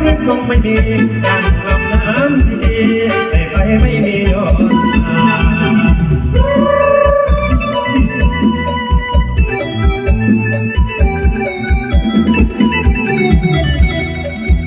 ขึ้นคงไม่มีการลำน้ำทีแต่ไปไม่มีโยน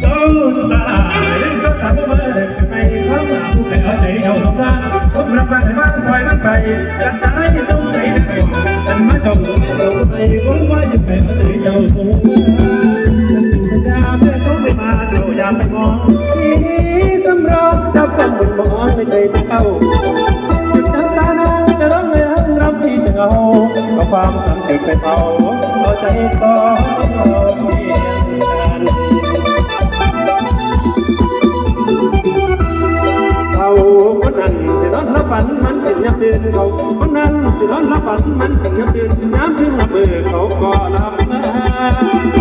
โซ่ตาเล่นก็ทำมาเด็กไปซ้ำผู้แพ้ใจเอาสงสารผมรับฟังให้มันปล่อยมันไปกันตายต้องใจนะกันมาจมลงไปผมว่าจะแพ้ใจเอาสงาเราอย่าไปมองที่สำรองจับกันบนมอนไม่ใจจะเข้าน้ำตาน้องจะร้องเลยรับที่จะเอาก็ความสันติไปเผาเอาใจสองเอาเพียงกันเขาคนนั้นสิร้อนละฝันมันสิยับเดินเขาคนนั้นสิร้อนละฝันมันสิยับเดินน้ำถึงละเบอเขาก็รับ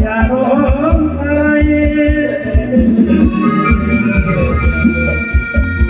Yeah, oh, oh, oh.